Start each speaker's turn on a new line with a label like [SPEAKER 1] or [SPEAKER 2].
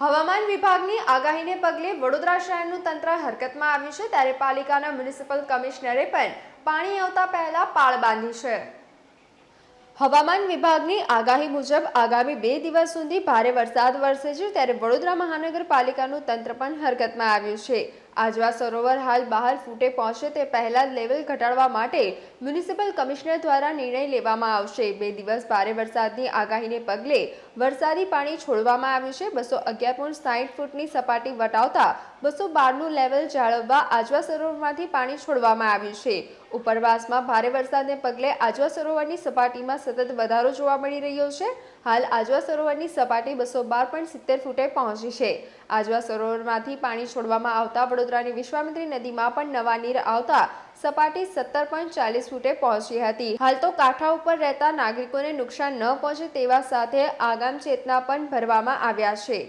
[SPEAKER 1] હવામાન વિભાગની આગાહીને પગલે વડોદરા શહેરનું તંત્ર હરકતમાં આવ્યું છે ત્યારે પાલિકાના મ્યુનિસિપલ કમિશનરે પણ પાણી આવતા પહેલા પાળ બાંધી છે. હવામાન વિભાગની આગાહી મુજબ આગામી બે દિવસ સુધી ભારે વરસાદ વરસે છે ત્યારે વડોદરા મહાનગરપાલિકાનું તંત્ર પણ હરકતમાં આવ્યું છે. આજવા સરોવર હાલ બહાર ફૂટે પહોંચે તે પહેલા લેવલ ઘટાડવા માટે મ્યુનિસિપલ કમિશનર દ્વારા નિર્ણય લેવામાં આવશે. બે દિવસ ભારે વરસાદની આગાહીને પગલે વરસાદી પાણી છોડવામાં આવ્યું છે. બસો અગિયાર પોઈન્ટ ફૂટની સપાટી વટાવતા બસો બારનું લેવલ જાળવવા આજવા સરોવરમાંથી પાણી છોડવામાં આવ્યું છે. ઉપરવાસમાં ભારે વરસાદને પગલે આજવા સરોવરની સપાટીમાં સતત વધારો જોવા મળી રહ્યો છે. હાલ આજવા સરોવરની સપાટી બસો બાર પોઈન્ટ સિત્તેર ફૂટે પહોંચી છે. આજવા સરોવરમાંથી પાણી છોડવામાં આવતા વડોદરાની વિશ્વામિત્રી નદીમાં પણ નવા નીર આવતા સપાટી સત્તર પોઈન્ટ ચાલીસ ફૂટે પહોંચી હતી. હાલ તો કાંઠા ઉપર રહેતા નાગરિકોને નુકસાન ન પહોંચે તેવા સાથે આગામ ચેતના પણ ભરવામાં આવ્યા છે.